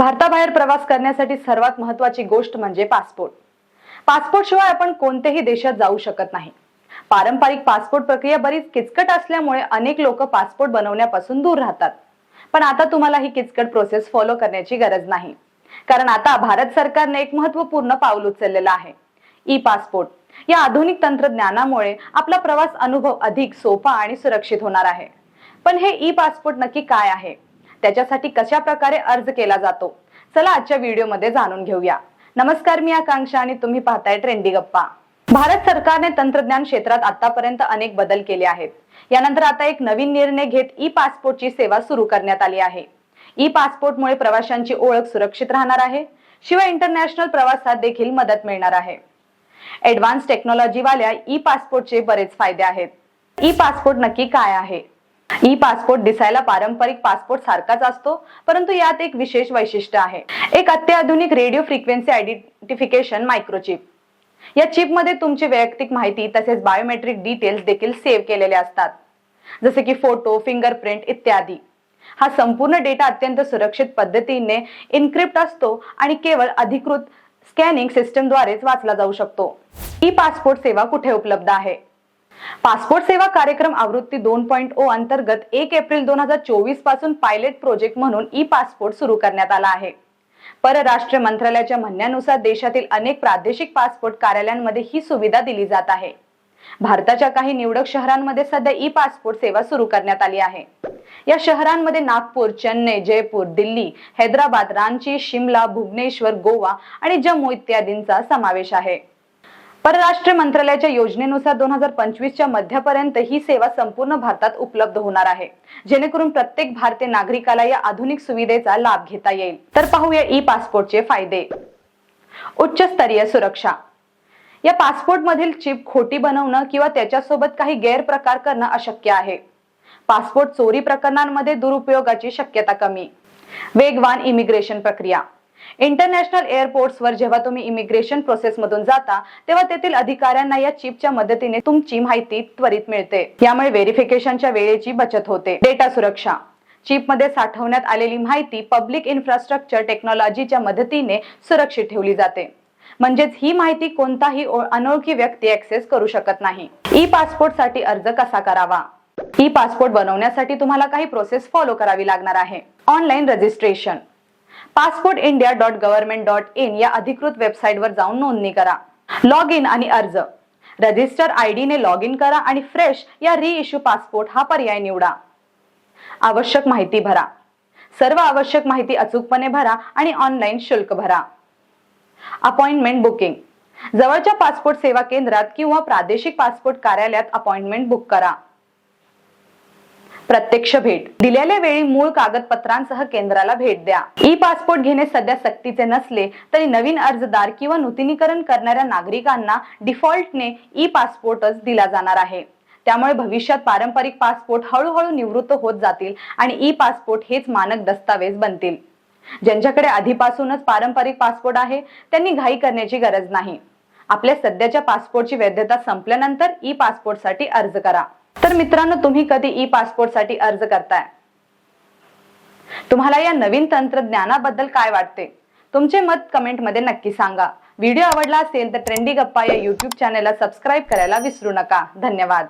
भारताबाहेर प्रवास करण्यासाठी सर्वात महत्वाची गोष्ट म्हणजे पासपोर्ट. पासपोर्ट शिवाय आपण कोणत्याही देशात जाऊ शकत नाही. पारंपरिक पासपोर्ट प्रक्रिया बरीच किचकट असल्यामुळे अनेक लोक पासपोर्ट बनवण्यापासून दूर राहतात. पण आता तुम्हाला ही किचकट प्रोसेस फॉलो करण्याची गरज नाही. कारण आता भारत सरकारने एक महत्त्वपूर्ण पाऊल उचललेलं आहे. ई पासपोर्ट या आधुनिक तंत्रज्ञानामुळे आपला प्रवास अनुभव अधिक सोपा आणि सुरक्षित होणार आहे. पण हे ई पासपोर्ट नक्की काय आहे? त्याच्यासाठी कशा प्रकारे अर्ज केला जातो? चला आजच्या व्हिडिओमध्ये जाणून घेऊया. नमस्कार मी आकांक्षा आणि तुम्ही पाहताय ट्रेंडी गप्पा. भारत सरकारने तंत्रज्ञान क्षेत्रात आतापर्यंत अनेक बदल केले आहेत. यानंतर आता एक नवीन निर्णय घेत ई पासपोर्टची सेवा सुरू करण्यात आली आहे. ई पासपोर्टमुळे प्रवाशांची ओळख सुरक्षित राहणार आहे. शिवाय इंटरनॅशनल प्रवासात देखील मदत मिळणार आहे. ऍडव्हान्स टेक्नॉलॉजीवाल्या ई पासपोर्टचे बरेच फायदे आहेत. ई पासपोर्ट नक्की काय आहे? ई पासपोर्ट दिसायला पारंपरिक पासपोर्ट सारखाच असतो परंतु यात एक विशेष वैशिष्ट्य आहे. एक अत्याधुनिक रेडिओ फ्रिक्वेन्सी आयडेंटिफिकेशन मायक्रोचिप. या चिपमध्ये तुमची वैयक्तिक माहिती तसेच बायोमेट्रिक डिटेल्स देखील सेव्ह केलेले असतात. जसे की फोटो फिंगरप्रिंट इत्यादी. हा संपूर्ण डेटा अत्यंत सुरक्षित पद्धतीने इन्क्रिप्ट असतो आणि केवळ अधिकृत स्कॅनिंग सिस्टमद्वारेच वाचला जाऊ शकतो. ई पासपोर्ट सेवा कुठे उपलब्ध आहे? पासपोर्ट सेवा कार्यक्रम आवृत्ती दोन पॉईंट ओ अंतर्गत एक एप्रिल दोन हजार चोवीसपासून पायलट प्रोजेक्ट म्हणून ई पासपोर्ट सुरू करण्यात आला आहे. परराष्ट्र मंत्रालयाच्या म्हणण्यानुसार देशातील अनेक प्रादेशिक पासपोर्ट कार्यालयांमध्ये ही सुविधा दिली जात आहे. भारताच्या काही निवडक शहरांमध्ये सध्या ई पासपोर्ट सेवा सुरू करण्यात आली आहे. या शहरांमध्ये नागपूर चेन्नई जयपूर दिल्ली हैदराबाद रांची शिमला भुवनेश्वर गोवा आणि जम्मू इत्यादींचा समावेश आहे. परराष्ट्र मंत्रालयाच्या योजनेनुसार दोन हजार पंचवीसच्या मध्यापर्यंत ही सेवा संपूर्ण भारतात उपलब्ध होणार आहे. जेणेकरून प्रत्येक भारतीय नागरिकाला या आधुनिक सुविधेचा लाभ घेता येईल. तर पाहूया ई पासपोर्टचे फायदे. उच्च स्तरीय सुरक्षा. या पासपोर्ट मधील चिप खोटी बनवणं किंवा त्याच्यासोबत काही गैरप्रकार करणं अशक्य आहे. पासपोर्ट चोरी प्रकरणांमध्ये दुरुपयोगाची शक्यता कमी. वेगवान इमिग्रेशन प्रक्रिया. इंटरनॅशनल एअरपोर्ट्सवर जेव्हा तुम्ही इमिग्रेशन प्रोसेसमधून जाता तेव्हा तेथील अधिकाऱ्यांना या चिपच्या मदतीने तुमची माहिती त्वरित मिळते. यामुळे व्हेरिफिकेशनच्या वेळेची बचत होते. डेटा सुरक्षा. चिपमध्ये साठवण्यात आलेली माहिती पब्लिक इन्फ्रास्ट्रक्चर टेक्नॉलॉजीच्या मदतीने सुरक्षित ठेवली जाते. म्हणजेच ही माहिती कोणताही अनोळखी व्यक्ती ऍक्सेस करू शकत नाही. ई पासपोर्टसाठी अर्ज कसा करावा? ई पासपोर्ट बनवण्यासाठी तुम्हाला काही प्रोसेस फॉलो करावी लागणार आहे. Online registration passport India dot government dot in या अधिकृत वेबसाईटवर जाऊन नोंदणी करा. लॉग इन आणि अर्ज. रजिस्टर आय ने लॉग इन करा आणि फ्रेश या री इश्यू पासपोर्ट हा पर्याय निवडा. आवश्यक माहिती भरा. सर्व आवश्यक माहिती अचूकपणे भरा आणि ऑनलाईन शुल्क भरा. Appointment booking. जवळच्या पासपोर्ट सेवा केंद्रात किंवा प्रादेशिक पासपोर्ट कार्यालयात अपॉइंटमेंट बुक करा. प्रत्यक्ष भेट. दिलेल्या वेळी मूळ कागदपत्रांसह केंद्राला भेट द्या. ई पासपोर्ट घेणे सध्या सक्तीचे नसले तरी नवीन अर्जदार किंवा नूतनीकरण करणाऱ्या नागरिकांना डिफॉल्टने ई पासपोर्टच दिला जाणार आहे. त्यामुळे भविष्यात पारंपरिक पासपोर्ट हळूहळू निवृत्त होत जातील आणि ई पासपोर्ट हेच मानक दस्तावेज बनतील. ज्यांच्याकडे आधीपासूनच पारंपरिक पासपोर्ट आहे त्यांनी घाई करण्याची गरज नाही. आपल्या सध्याच्या पासपोर्टची वैधता संपल्यानंतर ई पासपोर्टसाठी अर्ज करा. तर मित्रांनो तुम्ही कधी ई पासपोर्टसाठी अर्ज करताय? तुम्हाला या नवीन तंत्रज्ञानाबद्दल काय वाटते? तुमचे मत कमेंटमध्ये नक्की सांगा. व्हिडिओ आवडला असेल तर ट्रेंडी गप्पा या युट्यूब चॅनेलला सबस्क्राईब करायला विसरू नका. धन्यवाद.